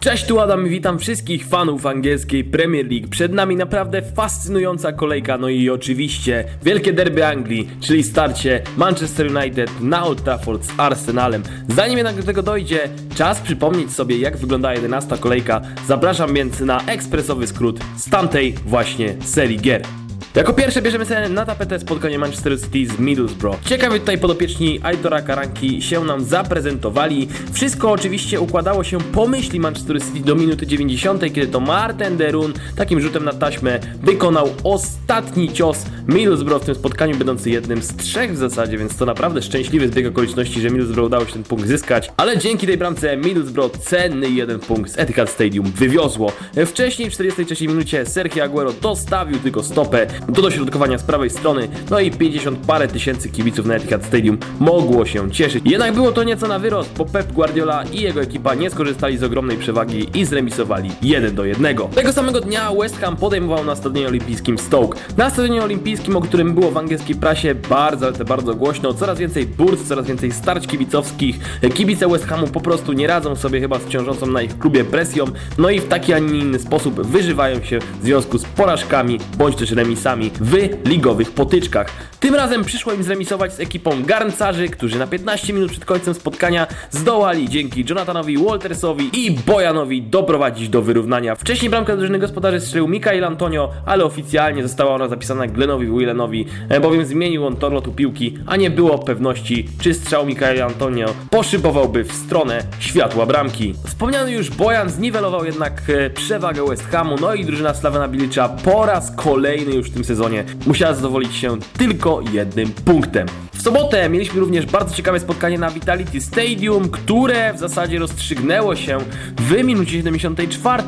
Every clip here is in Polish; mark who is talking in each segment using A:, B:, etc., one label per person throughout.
A: Cześć, tu Adam witam wszystkich fanów angielskiej Premier League. Przed nami naprawdę fascynująca kolejka, no i oczywiście wielkie derby Anglii, czyli starcie Manchester United na Old Trafford z Arsenalem. Zanim jednak do tego dojdzie, czas przypomnieć sobie jak wygląda 11 kolejka. Zapraszam więc na ekspresowy skrót z tamtej właśnie serii gier. Jako pierwsze bierzemy sobie na tapetę spotkanie Manchester City z Middlesbrough. Ciekawie tutaj podopieczni Aitora Karanki się nam zaprezentowali. Wszystko oczywiście układało się po myśli Manchester City do minuty 90, kiedy to Martin Derun takim rzutem na taśmę wykonał ostatni cios Middlesbrough w tym spotkaniu, będący jednym z trzech w zasadzie, więc to naprawdę szczęśliwy zbieg okoliczności, że Middlesbrough udało się ten punkt zyskać. Ale dzięki tej bramce Middlesbrough cenny jeden punkt z Etihad Stadium wywiozło. Wcześniej w 43 minucie Sergio Aguero dostawił tylko stopę do dośrodkowania z prawej strony, no i 50 parę tysięcy kibiców na Etihad Stadium mogło się cieszyć. Jednak było to nieco na wyrost, bo Pep Guardiola i jego ekipa nie skorzystali z ogromnej przewagi i zremisowali 1 do 1. Tego samego dnia West Ham podejmował na stadionie olimpijskim Stoke. Na stadionie olimpijskim, o którym było w angielskiej prasie bardzo, ale to bardzo głośno, coraz więcej burst, coraz więcej starć kibicowskich. Kibice West Hamu po prostu nie radzą sobie chyba z ciążącą na ich klubie presją, no i w taki, a nie inny sposób wyżywają się w związku z porażkami bądź też remisami w ligowych potyczkach. Tym razem przyszło im zremisować z ekipą garncarzy, którzy na 15 minut przed końcem spotkania zdołali dzięki Jonathanowi Waltersowi i Bojanowi doprowadzić do wyrównania. Wcześniej bramkę drużyny gospodarzy strzelił Mikael Antonio, ale oficjalnie została ona zapisana Glenowi Willenowi, e, bowiem zmienił on tor lotu piłki, a nie było pewności, czy strzał Mikael Antonio poszybowałby w stronę światła bramki. Wspomniany już Bojan zniwelował jednak e, przewagę West Hamu, no i drużyna Slavena Bilicza po raz kolejny już w tym sezonie musiała zadowolić się tylko jednym punktem. W sobotę mieliśmy również bardzo ciekawe spotkanie na Vitality Stadium, które w zasadzie rozstrzygnęło się w minucie 74,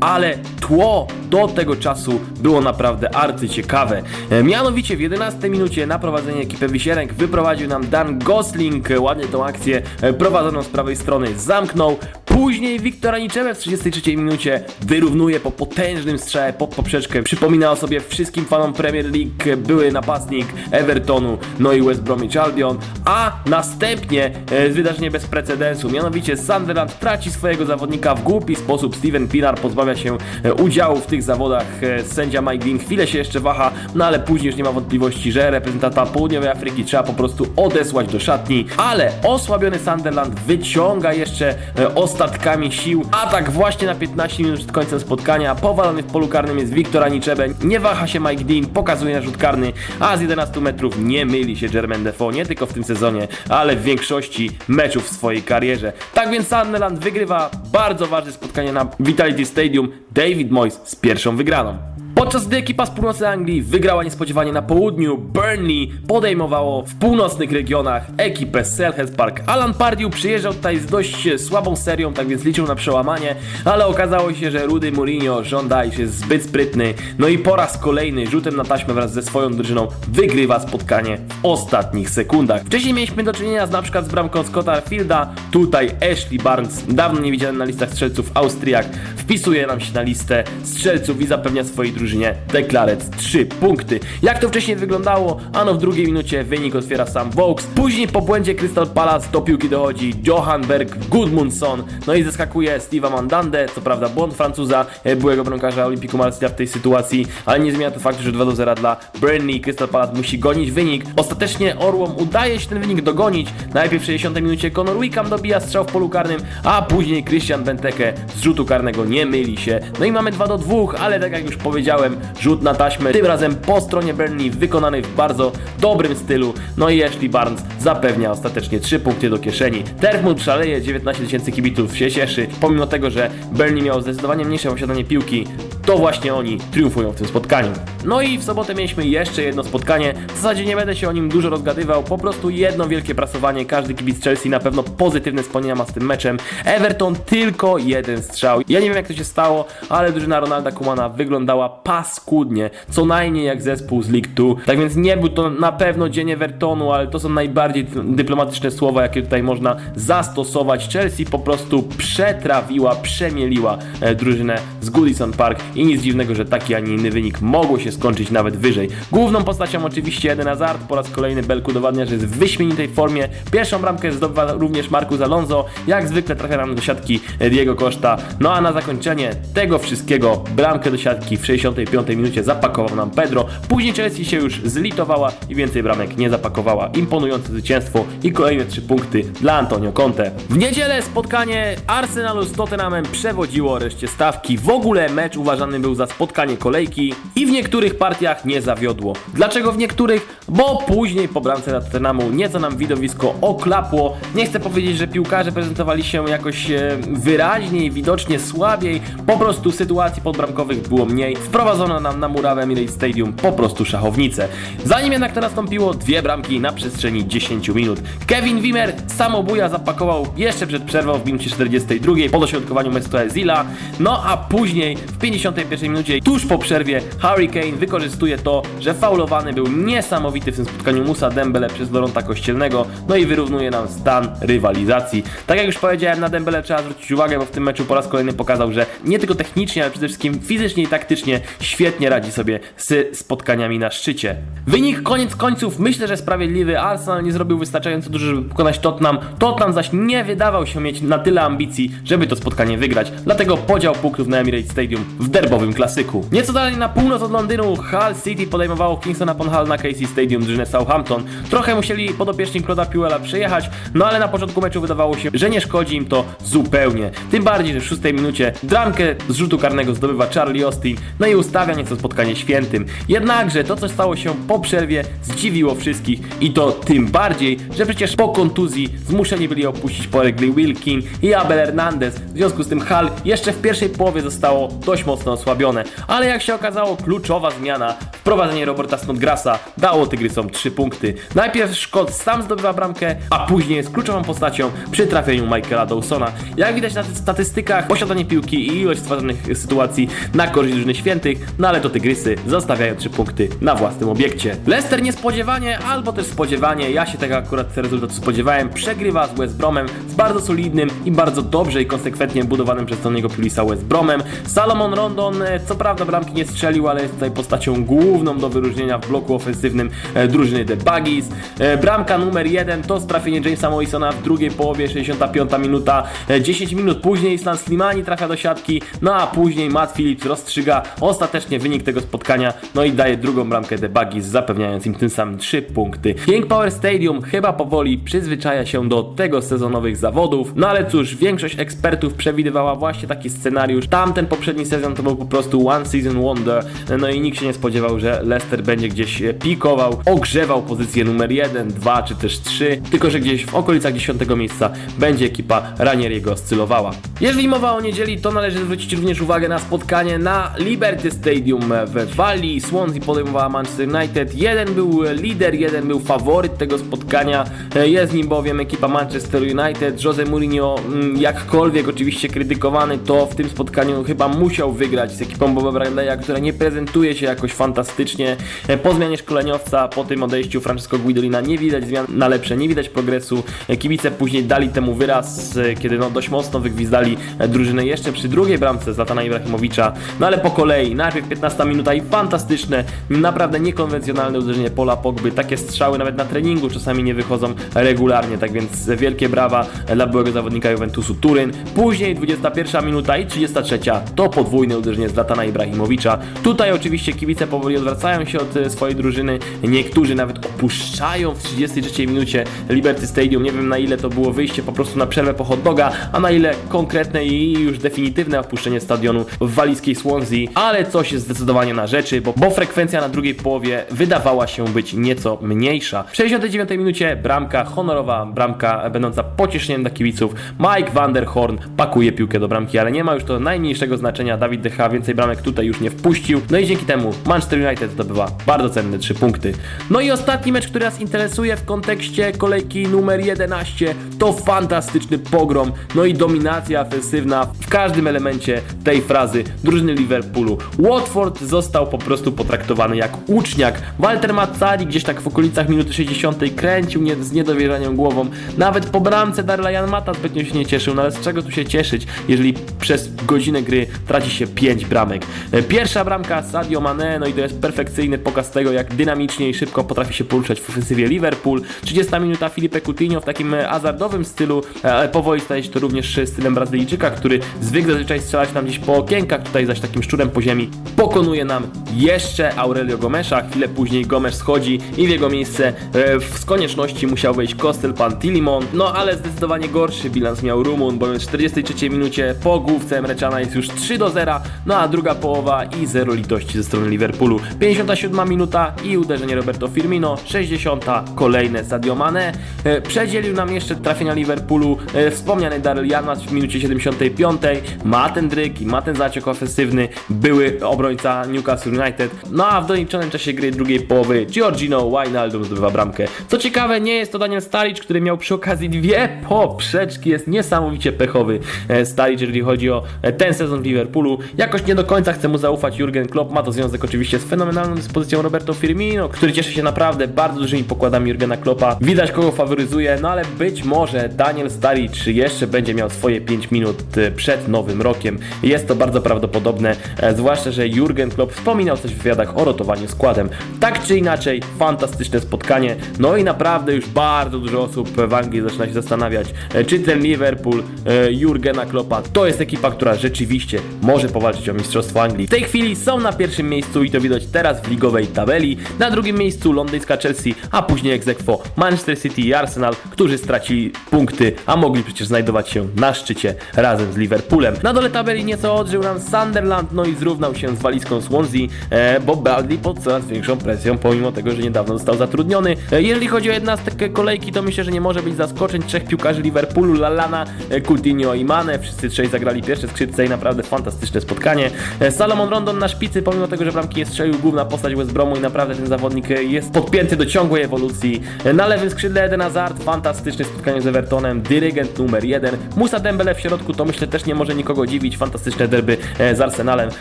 A: ale tło do tego czasu było naprawdę arcyciekawe. E, Mianowicie w 11 minucie na prowadzenie ekipy Wisierek wyprowadził nam Dan Gosling, ładnie tą akcję e, prowadzoną z prawej strony zamknął. Później Wiktor Aniczewę w 33 minucie wyrównuje po potężnym strzale pod poprzeczkę. Przypomina o sobie wszystkim fanom Premier League były napastnik Evertonu, no i West Bromwich Albion, a następnie e, wydarzenie bez precedensu, mianowicie Sunderland traci swojego zawodnika w głupi sposób. Steven Pinar pozbawia się e, udziału w tych zawodach. E, sędzia Mike Dean chwilę się jeszcze waha, no ale później już nie ma wątpliwości, że reprezentanta Południowej Afryki trzeba po prostu odesłać do szatni, ale osłabiony Sunderland wyciąga jeszcze e, ostatkami sił. Atak właśnie na 15 minut przed końcem spotkania. Powalony w polu karnym jest Wiktor Aniczebe. Nie waha się Mike Dean, pokazuje rzut karny, a z 11 metrów nie myli się Jermaine Defoe, nie tylko w tym sezonie, ale w większości meczów w swojej karierze. Tak więc Sunderland wygrywa bardzo ważne spotkanie na Vitality Stadium. David Moyes z pierwszą wygraną. Podczas gdy ekipa z północy Anglii wygrała niespodziewanie na południu, Burnley podejmowało w północnych regionach ekipę Selhurst Park. Alan Pardew przyjeżdżał tutaj z dość słabą serią, tak więc liczył na przełamanie, ale okazało się, że Rudy Mourinho żąda iż jest zbyt sprytny, no i po raz kolejny rzutem na taśmę wraz ze swoją drużyną wygrywa spotkanie w ostatnich sekundach. Wcześniej mieliśmy do czynienia z na przykład z bramką Scotta Fielda, tutaj Ashley Barnes, dawno nie widziany na listach strzelców Austriak, wpisuje nam się na listę strzelców i zapewnia swojej drużynie deklaret 3 punkty. Jak to wcześniej wyglądało? Ano w drugiej minucie wynik otwiera sam Vokes. Później po błędzie Crystal Palace do piłki dochodzi Johan Berg Gudmundsson. No i zaskakuje Steve'a Mandande. Co prawda błąd Francuza, e, byłego bramkarza Olympiku Marsja w tej sytuacji, ale nie zmienia to faktu, że 2 do 0 dla Burnley. Crystal Palace musi gonić wynik. Ostatecznie Orłom udaje się ten wynik dogonić. Najpierw w 60 minucie Conor Wickham dobija strzał w polu karnym, a później Christian Benteke z rzutu karnego nie myli się. No i mamy 2 do 2, ale tak jak już powiedziałem, rzut na taśmę, tym razem po stronie Burnley, wykonany w bardzo dobrym stylu. No i Ashley Barnes zapewnia ostatecznie 3 punkty do kieszeni. Termut szaleje, 19 tysięcy kibiców się cieszy, pomimo tego, że Burnley miał zdecydowanie mniejsze posiadanie piłki, to właśnie oni triumfują w tym spotkaniu. No i w sobotę mieliśmy jeszcze jedno spotkanie. W zasadzie nie będę się o nim dużo rozgadywał, po prostu jedno wielkie prasowanie. Każdy kibic Chelsea na pewno pozytywne wspomnienia ma z tym meczem. Everton tylko jeden strzał. Ja nie wiem jak to się stało, ale drużyna Ronalda Kumana wyglądała paskudnie, co najmniej jak zespół z League 2. Tak więc nie był to na pewno dzień Evertonu, ale to są najbardziej dyplomatyczne słowa, jakie tutaj można zastosować. Chelsea po prostu przetrawiła, przemieliła e, drużynę z Goodison Park i nic dziwnego, że taki, a nie inny wynik mogło się skończyć nawet wyżej. Główną postacią oczywiście Eden Hazard, po raz kolejny Belku udowadnia, że jest w wyśmienitej formie. Pierwszą bramkę zdobywa również Marcus Alonso, jak zwykle trafia nam do siatki Diego Costa. No a na zakończenie tego wszystkiego bramkę do siatki w 65 minucie zapakował nam Pedro. Później Chelsea się już zlitowała i więcej bramek nie zapakowała. Imponujące zwycięstwo i kolejne 3 punkty dla Antonio Conte. W niedzielę spotkanie Arsenalu z Tottenhamem przewodziło reszcie stawki. W ogóle mecz uważany był za spotkanie kolejki i w niektórych partiach nie zawiodło. Dlaczego w niektórych? Bo później po bramce na Tottenhamu nieco nam widowisko oklapło. Nie chcę powiedzieć, że piłkarze prezentowali się jakoś e, wyraźniej, widocznie słabiej. Po prostu sytuacji podbramkowych było mniej. Wprowadzono nam na murawę Emirates Stadium po prostu szachownicę. Zanim jednak to nastąpiło, dwie bramki na przestrzeni 10 minut. Kevin Wimmer samobuja zapakował jeszcze przed przerwą w minucie 42 po dośrodkowaniu Mesut Özila. No a później w 51 minucie, tuż po przerwie, Harry Kane wykorzystuje to, że faulowany był niesamowity w tym spotkaniu Musa Dembele przez Loronta Kościelnego, no i wyrównuje nam stan rywalizacji. Tak jak już powiedziałem, na Dembele trzeba zwrócić uwagę, bo w tym meczu po raz kolejny pokazał, że nie tylko technicznie, ale przede wszystkim fizycznie i taktycznie świetnie radzi sobie z spotkaniami na szczycie. Wynik koniec końców myślę, że sprawiedliwy. Arsenal nie zrobił wystarczająco dużo, żeby pokonać Tottenham. Tottenham zaś nie wydawał się mieć na tyle ambicji, żeby to spotkanie wygrać. Dlatego podział punktów na Emirates Stadium w derbowym klasyku. Nieco dalej na północ od Londynu Hull City podejmowało Kingston upon Hull na Casey Stadium drużynę Southampton. Trochę musieli podopieczni Claude'a Puela przejechać, no ale na początku meczu wydawało się, że nie szkodzi im to zupełnie. Tym bardziej, że w szóstej minucie dramkę z rzutu karnego zdobywa Charlie Austin, no i ustawia nieco spotkanie świętym. Jednakże to, co stało się po przerwie, zdziwiło wszystkich i to tym bardziej, że przecież po kontuzji zmuszeni byli opuścić polegli Wilkin i Abel Hernandez. W związku z tym Hal jeszcze w pierwszej połowie zostało dość mocno osłabione, ale jak się okazało, kluczowa zmiana, wprowadzenie Roberta Snodgrassa dało Tygrysom 3 punkty. Najpierw Szkot sam zdobywa bramkę, a później jest kluczową postacią przy trafieniu Michaela Dawsona. Jak widać na tych statystykach, posiadanie piłki i ilość stworzonych sytuacji na korzyść drużyny świętych, no ale to Tygrysy zostawiają 3 punkty na własnym obiekcie. Leicester niespodziewanie, albo też spodziewanie, ja się tego akurat rezultatu spodziewałem, przegrywa z West Bromem, z bardzo solidnym i bardzo dobrze i konsekwentnie budowanym przez Tony'ego Pulisa West Bromem. Salomon Rondon, e, co prawda bramki nie strzelił, ale jest tutaj postacią główną do wyróżnienia w bloku ofensywnym e, drużyny The Buggies. E, Bramka numer jeden to sprawienie Jamesa Morrisona w drugiej połowie, 65 minuta. E, 10 minut później Island Slimani trafia do siatki, no a później Matt Phillips rozstrzyga ostatecznie wynik tego spotkania, no i daje drugą bramkę The Buggies, zapewniając im tym samym 3 punkty. King Power Stadium chyba powoli przyzwyczaja się do tego sezonowych zawodów, no ale cóż, większość ekspertów przewidywała właśnie taki scenariusz. Tamten poprzedni sezon to był po prostu one season wonder, no i nikt się nie spodziewał, że Leicester będzie gdzieś e, pikował, ogrzewał pozycję numer 1, 2 czy też 3, tylko że gdzieś w okolicach 10 miejsca będzie ekipa Ranieriego oscylowała. Jeżeli mowa o niedzieli, to należy zwrócić również uwagę na spotkanie na Liberty Stadium we Walii. Swansea podejmowała Manchester United. Jeden był lider, jeden był faworyt tego spotkania. E, Jest nim bowiem ekipa Manchester United. Jose Mourinho, mm, jakkolwiek oczywiście krytykowany, to w tym spotkaniu chyba musiał wygrać z ekipą Boba Bradley'a, która nie prezentuje się jakoś fantastycznie. E, Po zmianie szkoleniowca, po tym odejściu Francesco Guidolina nie widać zmian na lepsze, nie widać progresu. E, Kibice później dali temu wyraz, e, kiedy no dość mocno wygwizdali drużynę jeszcze przy drugiej bramce Zlatana Ibrahimowicza. No ale po kolei, najpierw 15 minuta i fantastyczne, naprawdę niekonwencjonalne uderzenie Pola Pogby. Takie strzały nawet na treningu czasami nie wychodzą regularnie, tak więc wielkie brawa dla byłego zawodnika Juventusu Turyn. Później 21 minuta i 33 to podwójne uderzenie Zlatana Ibrahimowicza. Tutaj oczywiście kibice powoli odwracają się od e, swojej drużyny, niektórzy nawet opuszczają w 33 minucie Liberty Stadium. Nie wiem na ile to było wyjście po prostu na przerwę po hot doga, a na ile konkretne i już definitywne opuszczenie stadionu w walijskiej Swansea, ale coś jest zdecydowanie na rzeczy, bo, bo frekwencja na drugiej połowie wydawała się być nieco mniejsza. W 69 minucie bramka honorowa, bramka będąca pocieszeniem dla kibiców. Mike van der Horn pakuje piłkę do bramki, ale nie ma już to najmniejszego znaczenia. Dawid Decha więcej bramek tutaj już nie wpuścił. No i dzięki temu Manchester United United zdobywa bardzo cenne 3 punkty. No i ostatni mecz, który nas interesuje w kontekście kolejki numer 11 to fantastyczny pogrom, no i dominacja ofensywna w każdym elemencie tej frazy drużyny Liverpoolu. Watford został po prostu potraktowany jak uczniak. Walter Mazzari gdzieś tak w okolicach minuty 60 kręcił nie, z niedowierzaniem głową. Nawet po bramce Darla Jan Mata zbytnio się nie cieszył, no ale z czego tu się cieszyć, jeżeli przez godzinę gry traci się 5 bramek. E, Pierwsza bramka Sadio Mane, no i to jest perfekcyjny pokaz tego, jak dynamicznie i szybko potrafi się poruszać w ofensywie Liverpool. 30 minuta Filipe Coutinho w takim e, azardowym stylu, e, ale powoli staje się to również stylem Brazylijczyka, który zwykle zazwyczaj strzelać nam gdzieś po okienkach, tutaj zaś takim szczurem po ziemi pokonuje nam jeszcze Aurelio Gomesza. Chwilę później Gomes schodzi i w jego miejsce e, z konieczności musiał wejść Kostel Pantilimon. No ale zdecydowanie gorszy bilans miał Rumun, bowiem w 43 minucie po główce Mreczana jest już 3 do 0, no a druga połowa i zero litości ze strony Liverpoolu. 57 minuta i uderzenie Roberto Firmino, 60 kolejne Sadio Mane. E, Przedzielił nam jeszcze trafienia Liverpoolu e, wspomniany Daryl Janmat w minucie 75. Ma ten dryk i ma ten zaciek ofensywny, były obrońca Newcastle United. No a w doliczonym czasie gry drugiej połowy Giorgino Wijnaldum zdobywa bramkę. Co ciekawe, nie jest to Daniel Staric, który miał przy okazji dwie poprzeczki, jest niesamowicie pechowy e, Staric, jeżeli chodzi o ten sezon w Liverpoolu. Jakoś nie do końca chce mu zaufać Jurgen Klopp, ma to związek oczywiście z fenomenalną dyspozycją Roberto Firmino, który cieszy się naprawdę bardzo dużymi pokładami Jurgena Kloppa. Widać kogo faworyzuje, no ale być może Daniel Staric jeszcze będzie miał swoje 5 minut e, przed nowym rokiem. Jest to bardzo prawdopodobne, e, zwłaszcza, że Jurgen Klopp wspominał coś w wywiadach o rotowaniu składem. Tak czy inaczej, fantastyczne spotkanie, no i naprawdę już bardzo dużo osób w Anglii zaczyna się zastanawiać, e, czy ten Liverpool Jurgena Kloppa to jest ekipa, która rzeczywiście może powalczyć o Mistrzostwo Anglii. W tej chwili są na pierwszym miejscu i to widać teraz w ligowej tabeli. Na drugim miejscu londyńska Chelsea, a później aequo Manchester City i Arsenal, którzy stracili punkty, a mogli przecież znajdować się na szczycie razem z Liverpoolem. Na dole tabeli nieco odżył nam Sunderland, no i zrównał się z walizką Swansea, e, bo Bradley pod coraz większą presją, pomimo tego, że niedawno został zatrudniony. E, jeżeli chodzi o jednastkę kolejki, to myślę, że nie może być zaskoczeń. Trzech piłkarzy Liverpoolu, Lallana, e, Coutinho i Mane, wszyscy trzej zagrali pierwsze skrzypce i naprawdę fantastyczne spotkanie. Salomon Rondon na szpicy, pomimo tego, że bramki nie strzelił, główna postać West Bromu i naprawdę ten zawodnik e, jest podpięty do ciągłej ewolucji. E, Na lewym skrzydle Eden Hazard, fantastyczne spotkanie z Evertonem, dyrygent numer jeden. Musa Dembele w środku, to myślę też nie może nikogo dziwić, fantastyczne derby e, z Arsenalem.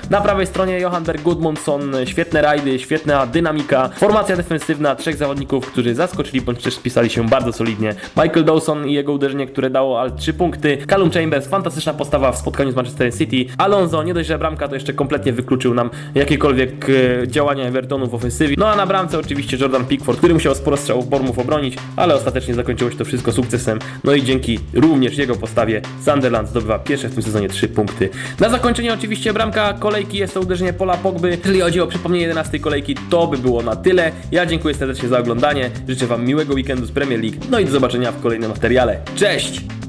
A: Na prawej stronie Johan Berg Gudmundsson, świetne rajdy, świetna dynamika, formacja defensywna, trzech zawodników, którzy zaskoczyli bądź też spisali się bardzo solidnie. Michael Dawson i jego uderzenie, które dało ale 3 punkty. Callum Chambers, fantastyczna postawa w spotkaniu z Manchester City. Alonso, nie dość, że bramka, to jeszcze kompletnie wykluczył nam jakiekolwiek e, działania Evertonu w ofensywie. No a na bramce oczywiście Jordan Pickford, który musiał sporo strzałów Bormów obronić, ale ostatecznie zakończyło się to wszystko sukcesem. No i dzięki również jego postawie Sunderland zdobywa pierwsze w tym sezonie 3 punkty. Na zakończenie oczywiście bramka kolejki jest to uderzenie Pola Pogby. Jeżeli chodzi o przypomnienie 11 kolejki, to by było na tyle. Ja dziękuję serdecznie za oglądanie. Życzę Wam miłego weekendu z Premier League. No i do zobaczenia w kolejnym materiale. Cześć!